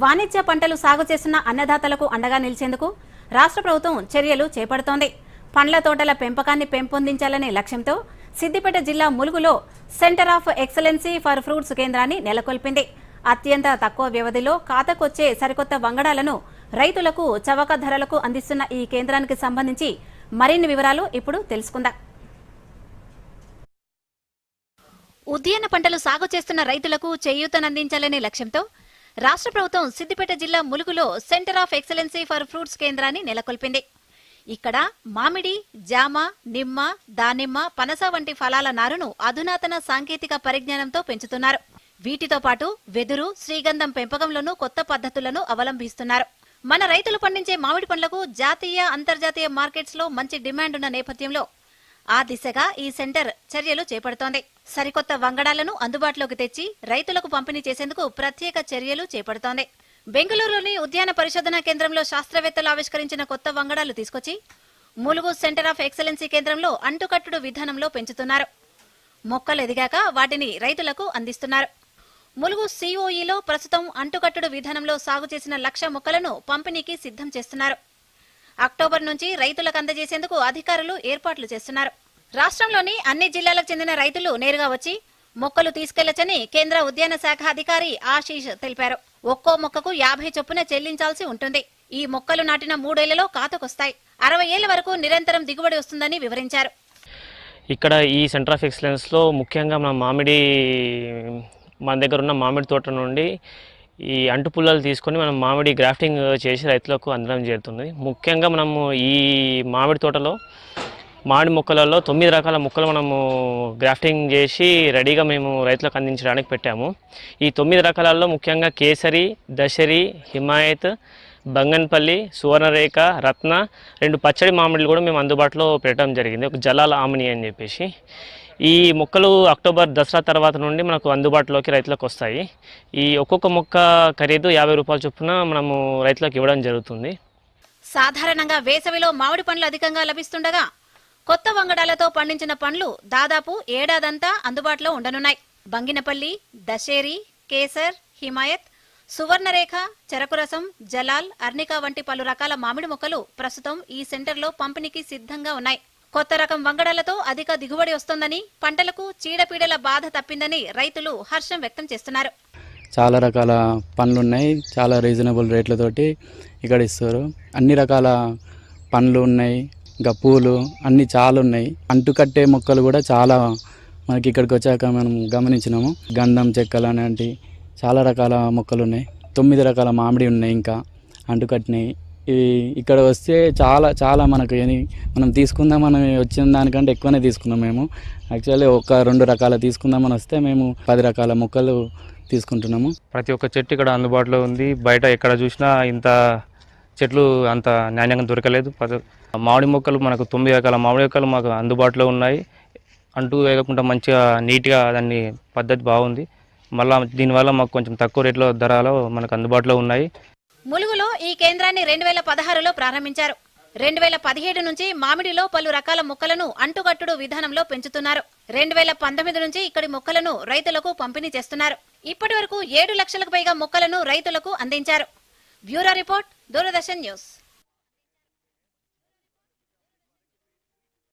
వాణిజ్య పంటలు సాగు చేస్తున్న అన్నదాతలకు అండగా నిలిచేందుకు రాష్ట్ర ప్రభుత్వం చర్యలు చేపడుతోంది. పండ్ల తోటల పెంపకాన్ని పెంపొందించాలనే లక్ష్యంతో సిద్దిపేట జిల్లా ములుగులో centre of excellency for fruits కేంద్రాన్ని నెలకొల్పింది. అత్యంత తక్కువ వ్యవధిలో ఖాతాకొచ్చే సరికొత్త వంగడాలను రైతులకు చవక ధరలకు అందిస్తున్న ఈ కేంద్రానికి సంబంధించి మరిన్ని వివరాలు ఇప్పుడు తెలుసుకుందాం. ఉద్యాన పంటలు సాగు చేస్తున్న రైతులకు చేయూతనందించాలనే లక్ష్యంతో రాష్ట్ర ప్రభుత్వం సిద్దిపేట జిల్లా ములుగులో centre of excellency for fruits కేంద్రాన్ని నెలకొల్పింది. ఇక్కడ మామిడి జామ నిమ్మ దానిమ్మ పనస వంటి ఫలాల నారును అధునాతన సాంకేతిక పరిజ్ఞానంతో పెంచుతున్నారు. వీటితో పాటు వెదురు శ్రీగంధం పెంపకంలోనూ కొత్త పద్ధతులను అవలంబిస్తున్నారు. మన రైతులు పండించే మామిడి పండ్లకు జాతీయ అంతర్జాతీయ మార్కెట్స్లో మంచి డిమాండ్ ఉన్న నేపథ్యంలో ఆ దిశగా ఈ సెంటర్ చర్యలు చేపడుతోంది. సరికొత్త వంగడాలను అందుబాటులోకి తెచ్చి రైతులకు పంపిణీ చేసేందుకు ప్రత్యేక చర్యలు చేపడుతోంది. బెంగళూరులోని ఉద్యాన పరిశోధనా కేంద్రంలో శాస్త్రవేత్తలు ఆవిష్కరించిన కొత్త వంగడాలు తీసుకొచ్చి ములుగు సెంటర్ ఆఫ్ ఎక్సలెన్సీ కేంద్రంలో అంటుకట్టుడు విధానంలో పెంచుతున్నారు. మొక్కలు ఎదిగాక వాటిని రైతులకు అందిస్తున్నారు. ములుగు సిఓఈలో ప్రస్తుతం అంటుకట్టుడు విధానంలో సాగు చేసిన లక్ష మొక్కలను పంపిణీకి సిద్ధం చేస్తున్నారు. అక్టోబర్ నుంచి రైతులకు అందజేసేందుకు అధికారులు ఏర్పాట్లు చేస్తున్నారు. రాష్ట్రంలోని అన్ని జిల్లాలకు చెందిన రైతులు నేరుగా వచ్చి మొక్కలు తీసుకెళ్ళొచ్చని కేంద్ర ఉద్యాన శాఖ అధికారి ఆశీష్ తెలిపారు. ఒక్కో మొక్కకు యాభై చొప్పున చెల్లించాల్సి ఉంటుంది. ఈ మొక్కలు నాటిన మూడేళ్ళలో కాతకొస్తాయి. అరవై ఏళ్ళ వరకు నిరంతరం దిగుబడి వస్తుందని వివరించారు. ఇక్కడ ఈ సెంటర్ ఆఫ్ ఎక్సలెన్స్లో ముఖ్యంగా మన మామిడి మన దగ్గర ఉన్న మామిడి తోట నుండి ఈ అంటు పుల్లలు తీసుకొని మనం మామిడి గ్రాఫ్టింగ్ చేసి రైతులకు అందడం జరుగుతుంది. ముఖ్యంగా మనము ఈ మామిడి తోటలో మామిడి మొక్కలలో తొమ్మిది రకాల మొక్కలు మనము గ్రాఫ్టింగ్ చేసి రెడీగా మేము రైతులకు అందించడానికి పెట్టాము. ఈ తొమ్మిది రకాలలో ముఖ్యంగా కేసరి దశరి హిమాయత్ బంగన్పల్లి సువర్ణరేఖ రత్న రెండు పచ్చడి మామిడిలు కూడా మేము అందుబాటులో పెట్టడం జరిగింది. ఒక జలాల ఆమని అని చెప్పేసి. ఈ మొక్కలు అక్టోబర్ దసరా తర్వాత నుండి మనకు అందుబాటులోకి రైతులకు వస్తాయి. ఈ ఒక్కొక్క మొక్క ఖరీదు యాభై రూపాయల చొప్పున మనము రైతులకు ఇవ్వడం జరుగుతుంది. సాధారణంగా వేసవిలో మామిడి పండ్లు అధికంగా లభిస్తుండగా కొత్త వంగడాలతో పండించిన పండ్లు దాదాపు ఏడాదంతా అందుబాటులో ఉండనున్నాయి. బంగినపల్లి దశేరి కేసర్ హిమాయత్ సువర్ణరేఖ చెరకురసం జలాల్ అర్నికా వంటి పలు రకాల మామిడి మొక్కలు ప్రస్తుతం ఈ సెంటర్లో పంపిణీకి సిద్ధంగా ఉన్నాయి. కొత్త రకం వంగడాలతో అధిక దిగుబడి వస్తోందని పంటలకు చీడపీడల బాధ తప్పిందని రైతులు హర్షం వ్యక్తం చేస్తున్నారు. చాలా రకాల పండ్లు ఉన్నాయి చాలా రీజనబుల్ రేట్లతోటి ఇక్కడ ఇస్తారు. అన్ని రకాల పండ్లు ఉన్నాయి ఇంకా పూలు అన్నీ చాలా ఉన్నాయి. అంటుకట్టే మొక్కలు కూడా చాలా మనకి ఇక్కడికి వచ్చాక మనం గమనించినాము. గంధం చెక్కలు అనేటి చాలా రకాల మొక్కలు ఉన్నాయి. తొమ్మిది రకాల మామిడి ఉన్నాయి ఇంకా అంటుకట్టినాయి ఇవి ఇక్కడ వస్తే చాలా చాలా మనకు మనం తీసుకుందాం మనం వచ్చిన దానికంటే ఎక్కువనే తీసుకున్నాం మేము. యాక్చువల్లీ ఒక రెండు రకాల తీసుకుందామని వస్తే మేము పది రకాల మొక్కలు తీసుకుంటున్నాము. ప్రతి ఒక్క చెట్టు ఇక్కడ అందుబాటులో ఉంది. బయట ఎక్కడ చూసినా ఇంత చెట్లు అంత నాణ్యంగా దొరకలేదు. పద- మామిడి మొక్కలు మనకు తొమ్మిది రకాల మామిడి మొక్కలు మాకు అందుబాటులో ఉన్నాయి. అంటూ వేయకుండా మంచిగా నీట్గా దాన్ని పద్ధతి బాగుంది. మళ్ళీ దీనివల్ల మాకు కొంచెం తక్కువ రేట్లో ధరలో మనకు అందుబాటులో ఉన్నాయి. ములుగులో ఈ కేంద్రాన్ని రెండు వేల పదహారులో ప్రారంభించారు. రెండు వేల పదిహేడు నుంచి మామిడిలో పలు రకాల మొక్కలను అంటుకట్టుడు విధానంలో పెంచుతున్నారు. రెండు వేల పంతొమ్మిది నుంచి ఇక్కడి మొక్కలను రైతులకు పంపిణీ చేస్తున్నారు. ఇప్పటి వరకు ఏడు లక్షలకు పైగా మొక్కలను రైతులకు అందించారు. Bureau report Dora das Shen